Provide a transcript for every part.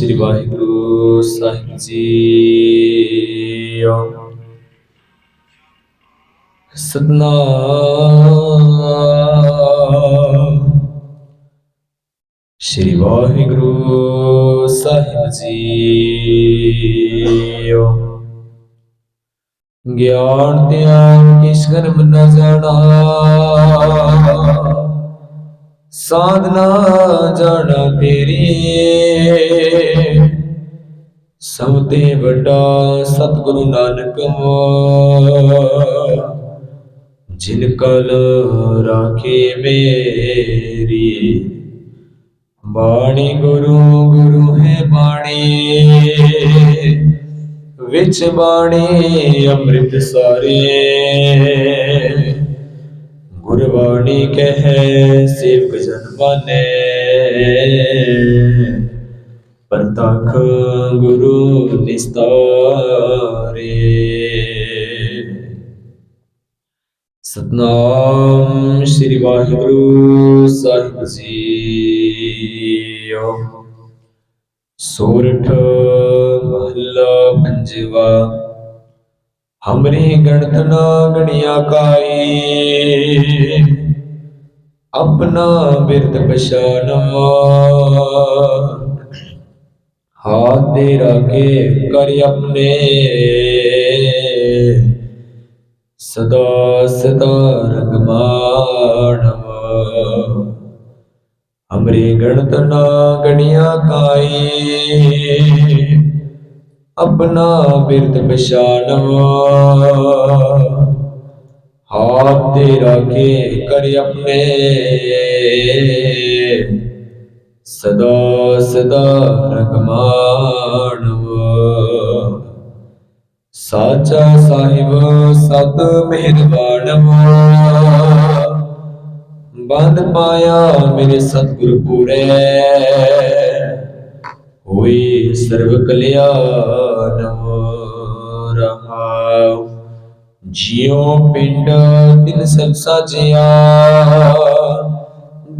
ਸ੍ਰੀ ਵਾਹਿਗੁਰੂ ਸਾਹਿਬ ਜੀ ਸਤਨਾਮ। ਸ੍ਰੀ ਵਾਹਿਗੁਰੂ ਸਾਹਿਬ ਜੀ ਗਿਆਨ, ਧਿਆਨ ਕਿਸ ਕਰਮ ਨਾ ਜਾਣਾ। ਸਾਧਨਾ ਜਾਣਾ ਤੇਰੀ। ਸਭ ਤੇ ਵੱਡਾ ਸਤਿਗੁਰੂ ਨਾਨਕ ਜਿਨ ਕਲ ਰਾਖੇ ਮੇਰੀ, ਬਾਣੀ ਗੁਰੂ ਗੁਰੂ ਹੈ ਬਾਣੀ। ਵਿੱਚ ਬਾਣੀ ਅੰਮ੍ਰਿਤ ਸਾਰੇ। ਗੁਰਬਾਣੀ ਕਹੈ, ਸੇਵਕ ਜਨ ਮਾਨੈ। ਪਰਤਖ ਗੁਰੂ ਨਿਸਤਾਰੇ। ਸਤਨਾਮ ਸ੍ਰੀ ਵਾਹਿਗੁਰੂ ਸਾਹਿਬ ਜੀ ਸੋਰਠ ਮਹੱਲਾ ਪੰਜਵਾ, ਹਮਰੀ ਗਣਤ ਨਾ ਗਣਿਆ ਕਾਈ। ਆਪਣਾ ਬਿਰਦ ਪਛਾਨਾ। ਹਾਥ ਦੇ ਰਾਖੇ ਕਰ ਆਪਣੇ ਸਦਾ ਸਦਾ ਰੰਗ ਮਾਣਵਾ ਹਮਰੀ ਗਣਤ ਨਾ ਗਣਿਆ ਕਾਈ ਆਪਣਾ ਬਿਰਦ ਪਛਾਨਵਾ ਹਾਥ ਤੇ ਰਾਖੇ ਕਰ ਆਪਣੇ ਸਦਾ ਸਦਾ ਰਕਮਾਣਵਾ ਸਾਚਾ ਸਾਹਿਬ, ਸਤ ਮਿਹਰਬਾਨਵਾ। ਬੰਦ ਪਾਇਆ ਮੇਰੇ ਸਤਿਗੁਰ ਪੂਰੇ। ਹੋਈ ਸਰਬ ਕਲਿਆਣ ਰਹਾਉ। ਜਿਉ ਪਿੰਡ ਤਿਨ ਸਭ ਸਾਜਿਆ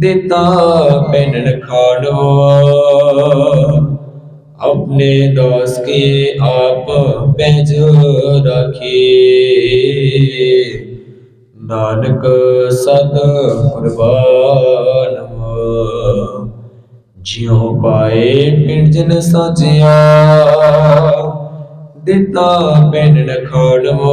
ਦਿੱਤਾ ਪੈਨਣ ਖਾਣੋ अपने दास के आप पहज राखे नानक सद कुर्बान ਜਿਉ ਪਾਏ ਪਿੰਡ ਜਨ ਸਾਜਿਆ ਦਿੱਤਾ ਪੈਨ ਖਾਣਵਾ